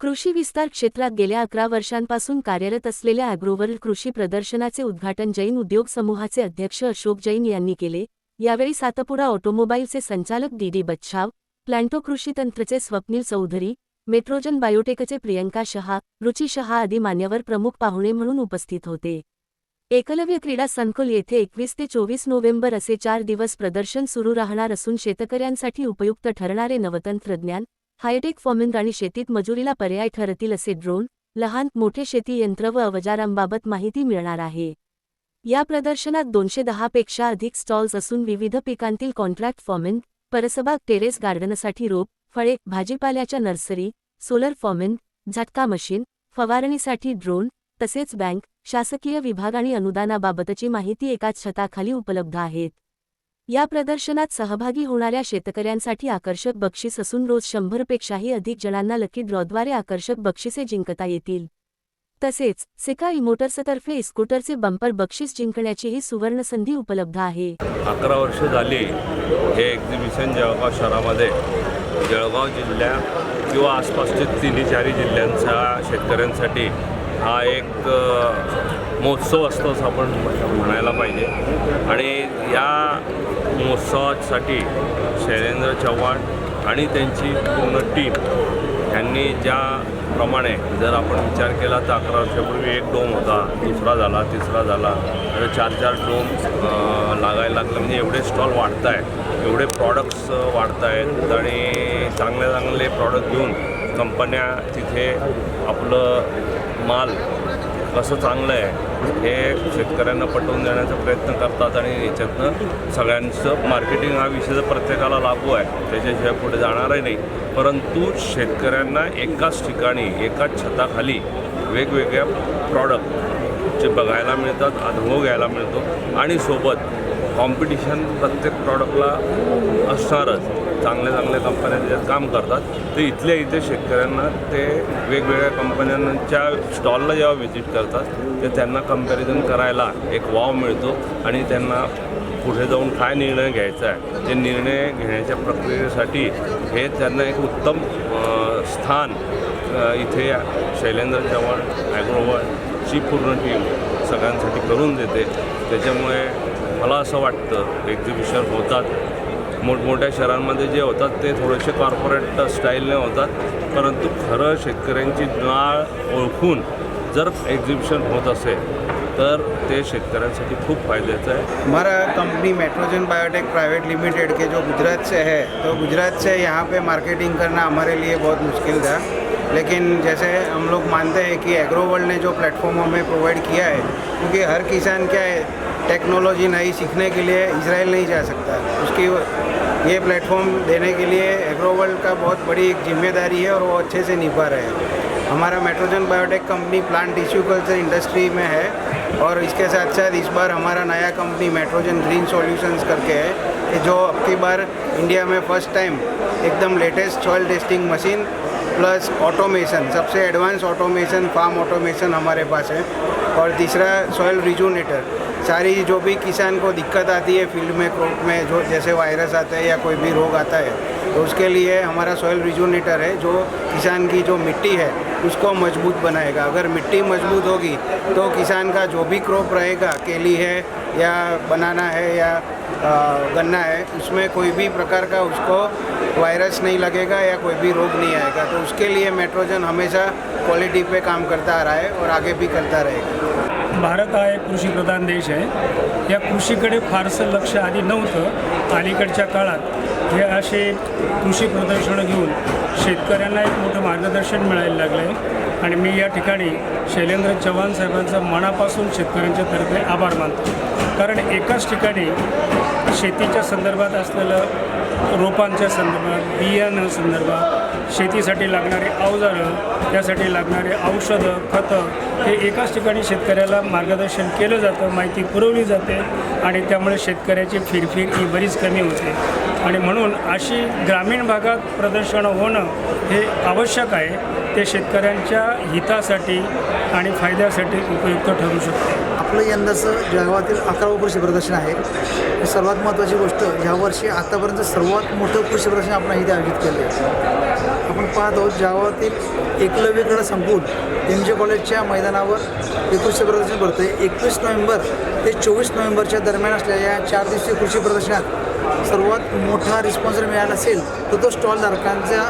कृषी विस्तार क्षेत्रात गेल्या अकरा वर्षांपासून कार्यरत असलेल्या अॅग्रोवर्ल्ड कृषी प्रदर्शनाचे उद्घाटन जैन उद्योग समूहाचे अध्यक्ष अशोक जैन यांनी केले. यावेळी सातपुडा ऑटोमोबाईलचे संचालक डी डी बच्छाव प्लॅन्टो कृषी तंत्रचे स्वप्नील चौधरी मेट्रोजन बायोटेकचे प्रियंका शहा रुची शहा आदी मान्यवर प्रमुख पाहुणे म्हणून उपस्थित होते. एकलव्य क्रीडा संकुल येथे एकवीस ते चोवीस नोव्हेंबर असे चार दिवस प्रदर्शन सुरू राहणार असून शेतकऱ्यांसाठी उपयुक्त ठरणारे नवतंत्रज्ञान हायटेक फॉर्मिंग आणि शेतीत मजुरीला पर्याय ठरतील असे ड्रोन लहान मोठे शेती यंत्र व अवजारांबाबत माहिती मिळणार आहे. या प्रदर्शनात दोनशे दहापेक्षा अधिक स्टॉल्स असून विविध पिकांतील कॉन्ट्रॅक्ट फॉर्मिंग परसबाग टेरेस गार्डनसाठी रोप फळे भाजीपाल्याच्या नर्सरी सोलर फॉर्मिंग झटका मशीन फवारणीसाठी ड्रोन तसेच बँक शासकीय विभाग आणि अनुदानाबाबतची माहिती एकाच छताखाली उपलब्ध आहेत. या प्रदर्शनात सहभागी होणाऱ्या शेतकऱ्यांसाठी आकर्षक बक्षीस असून रोज शंभरपेक्षाही अधिक जणांना लकी ड्रॉद्वारे आकर्षक बक्षिसे जिंकता येतील. तसेच सिका इमोटर्सतर्फे स्कूटरचे बंपर बक्षीस जिंकण्याचीही सुवर्णसंधी उपलब्ध आहे. अकरा वर्ष झाली हे एक्झिबिशन जळगाव शहरामध्ये. जळगाव जिल्ह्या किंवा आसपासचे तिन्ही चारही जिल्ह्यांच्या शेतकऱ्यांसाठी हा एक महोत्सव असतो असं आपण म्हणायला पाहिजे. आणि या महोत्सवासाठी शैलेंद्र चव्हाण आणि त्यांची पूर्ण टीम यांनी ज्याप्रमाणे जर आपण विचार केला तर अकरा वर्षापूर्वी एक डोम होता दुसरा झाला तिसरा झाला. तर चार चार डोम लागायला लागले. म्हणजे एवढे स्टॉल वाढत आहेत एवढे प्रॉडक्ट्स वाढत आहेत आणि चांगले चांगले प्रॉडक्ट घेऊन कंपन्या तिथे आपलं माल कसं चांगलं आहे. हे शेतकऱ्यांना पटवून देण्याचा प्रयत्न करतात आणि याच्यातनं सगळ्यांचं मार्केटिंग हा विषय जर प्रत्येकाला लागू आहे. त्याच्याशिवाय पुढे जाणारही नाही. परंतु शेतकऱ्यांना एकाच ठिकाणी एकाच छताखाली वेगवेगळ्या प्रॉडक्ट जे बघायला मिळतात अनुभव घ्यायला मिळतो. आणि सोबत कॉम्पिटिशन प्रत्येक प्रॉडक्टला असणारच. चांगल्या चांगल्या कंपन्या त्याच्यात काम करतात. तर इथल्या इथे शेतकऱ्यांना ते वेगवेगळ्या कंपन्यांच्या स्टॉलला जेव्हा व्हिजिट करतात ते त्यांना कंपॅरिझन करायला एक वाव मिळतो आणि त्यांना पुढे जाऊन काय निर्णय घ्यायचा आहे ते निर्णय घेण्याच्या प्रक्रियेसाठी हे त्यांना एक उत्तम स्थान इथे शैलेंद्र चव्हाण ॲग्रोवरची पूर्ण टीम सगळ्यांसाठी करून देते. त्याच्यामुळे मला असं वाटतं एक्झिबिशन होतात. मोठमोठ्या शहरांमध्ये जे होतात ते थोडेसे कॉर्पोरेट स्टाईलने होतात. परंतु खरं शेतकऱ्यांची नाळ ओळखून जर एक्झिबिशन होत असेल तर ते शेतकऱ्यांसाठी खूप फायद्याचं आहे. हमारा company Metrogen biotech private limited के जो गुजरात से है तो गुजरात से यहाँ पे मार्केटिंग करना हमारे लिए बहुत मुश्किल था। लेकिन जैसे हम लोग मानते हैं कि एग्रो वर्ल्ड ने जो प्लेटफॉर्म हमें प्रोवाइड किया है क्योंकि हर किसान क्या है टेक्नोलॉजी नई सीखने के लिए इसराइल नहीं जा सकता। उसकी ये प्लेटफॉर्म देने के लिए एग्रो वर्ल्ड का बहुत बड़ी एक ज़िम्मेदारी है और वो अच्छे से निभा रहे हैं। हमारा Metrogen biotech company plant tissue culture industry में है और इसके साथ साथ इस बार हमारा नया कंपनी मेट्रोजन ग्रीन सॉल्यूशंस करके है जो अब की बार इंडिया में फ़र्स्ट टाइम एकदम latest soil testing machine plus automation सबसे एडवांस ऑटोमेशन फार्म ऑटोमेशन हमारे पास है। और तीसरा सॉइल रिजूनेटर सारी जो भी किसान को दिक्कत आती है फ़ील्ड में क्रॉप में, जो जैसे वायरस आता है या कोई भी रोग आता है तो उसके लिए हमारा सॉयल रिजूनेटर है जो किसान की जो मिट्टी है, उसको मज़बूत बनाएगा। अगर मिट्टी मज़बूत होगी तो किसान का जो भी क्रॉप रहेगा, केली है या बनाना है या गन्ना है, उसमें कोई भी प्रकार का उसको वायरस नहीं लगेगा या कोई भी रोग नहीं आएगा। तो उसके लिए मेट्रोजन हमेशा क्वालिटी पे काम करता आ रहा है और आगे भी करता रहेगा। भारत हा एक कृषीप्रधान देश आहे. या कृषीकडे फारसं लक्ष आधी नव्हतं. अलीकडच्या काळात हे असे कृषी प्रदर्शनं घेऊन शेतकऱ्यांना एक मोठं मार्गदर्शन मिळायला लागलं आहे आणि मी या ठिकाणी शैलेंद्र चव्हाण साहेबांचं मनापासून शेतकऱ्यांच्या तर्फे आभार मानतो. कारण एकाच ठिकाणी शेतीच्या संदर्भात असलेलं रोपांच्या संदर्भात बियाणं संदर्भात शेतीसाठी लागणारी अवजारं त्यासाठी लागणारे औषधं खतं हे एकाच ठिकाणी शेतकऱ्याला मार्गदर्शन केलं जातं माहिती पुरवली जाते आणि त्यामुळे शेतकऱ्याची फिरफिर ही बरीच कमी होते. आणि म्हणून अशी ग्रामीण भागात प्रदर्शनं होणं हे आवश्यक आहे. ते शेतकऱ्यांच्या हितासाठी आणि फायद्यासाठी उपयुक्त ठरू शकते. आपलं यंदाचं जगातील अकरावं कृषी प्रदर्शन आहे. सर्वात महत्त्वाची गोष्ट यावर्षी आतापर्यंत सर्वात मोठं कृषी प्रदर्शन आपण इथे आयोजित केलं आहे आपण पाहत आहोत जळगावातील एकलव्यकडं संपून एम जे कॉलेजच्या मैदानावर हे कृषी प्रदर्शन भरतं आहे एकवीस नोव्हेंबर ते चोवीस नोव्हेंबरच्या दरम्यान असलेल्या या चार दिवसीय कृषी प्रदर्शनात सर्वात मोठा रिस्पॉन्स जर मिळाला असेल तर तो स्टॉलधारकांचा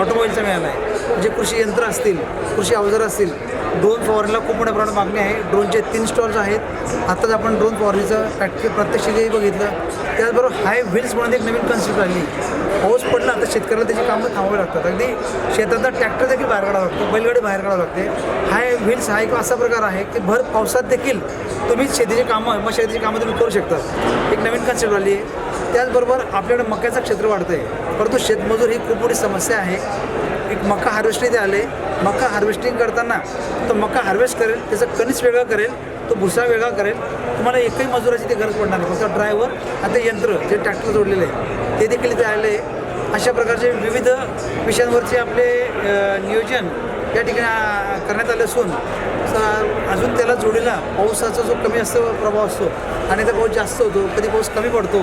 ऑटोमोबाईलचा मिळाला आहे. म्हणजे कृषी यंत्र असतील कृषी अवजारं असतील ड्रोन फवारणीला खूप मोठ्या प्रमाणात मागणी आहे. ड्रोनचे तीन स्टॉल्स आहेत. आत्ताच आपण ड्रोन फवारणीचं प्रत्यक्ष प्रत्यक्षिकही बघितलं. त्याचबरोबर हाय व्हील्स म्हणून एक नवीन कन्सेप्ट आली पाऊस पडला तर शेतकऱ्याला त्याची कामं थांबावी लागतात. अगदी शेतातला ट्रॅक्टर देखील बाहेर काढावं लागतो बैलगाडी बाहेर काढावं लागते. हाय व्हील्स हा एक असा प्रकार आहे की भर पावसात देखील तुम्ही शेतीची कामं मग शेतीची कामं तुम्ही करू शकता. एक नवीन कन्सेप्ट आली आहे. त्याचबरोबर आपल्याकडे मक्याचं क्षेत्र वाढतं आहे परंतु शेतमजूर ही खूप मोठी समस्या आहे. एक मका हार्वेस्टिंग आले. मका हार्वेस्टिंग करताना तो मका हार्वेस्ट करेल त्याचा कणीस वेगळा करेल तो भुसा वेगळा करेल. तुम्हाला एकही मजुराची ते गरज पडणार नाही. फक्त ड्रायव्हर आणि ते यंत्र जे ट्रॅक्टर जोडलेलं आहे ते देखील इथे आले अशा प्रकारचे विविध विषयांवरचे आपले नियोजन या ठिकाणी करण्यात आले असून अजून त्याला जोडीला पावसाचा जो कमी असतो प्रभाव असतो आणि पाऊस जास्त होतो कधी पाऊस कमी पडतो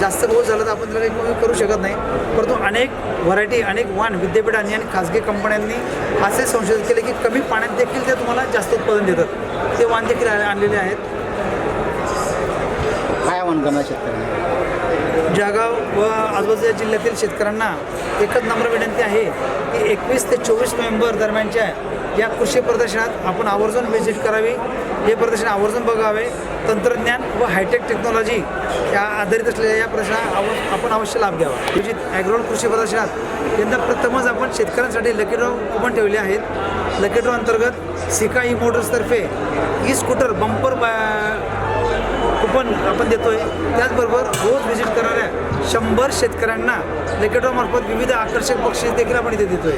जास्त पाऊस झाला तर आपण त्याला काही करू शकत नाही. परंतु अनेक व्हरायटी अनेक वाण विद्यापीठांनी आणि खाजगी कंपन्यांनी असे संशोधन केले की कमी पाण्यात देखील ते तुम्हाला जास्त उत्पादन देतात. ते वाण देखील आणलेले आहेत. काय आव्हान करणार शेतकऱ्यांना? जळगाव व आजूबाजूच्या जिल्ह्यातील शेतकऱ्यांना एकच नम्र विनंती आहे की एकवीस ते चोवीस नोव्हेंबर दरम्यानच्या या कृषी प्रदर्शनात आपण आवर्जून व्हिजिट करावी. हे प्रदर्शन आवर्जून बघावे. तंत्रज्ञान व हायटेक टेक्नॉलॉजी या आधारित असलेल्या या प्रदर्शनात आव आपण अवश्य लाभ घ्यावा. आयोजित ॲग्रोल कृषी प्रदर्शनात यंदा प्रथमच आपण शेतकऱ्यांसाठी लकी ड्रॉ कुपन ठेवले आहेत. लकी ड्रॉ अंतर्गत सिका ई मोटर्सतर्फे ई स्कूटर बंपर बा कुपन आपण देतोय. त्याचबरोबर रोज व्हिजिट करणाऱ्या शंभर शेतकऱ्यांना लेकेटोमार्फत विविध आकर्षक बक्षीस देखील आपण इथे देतोय.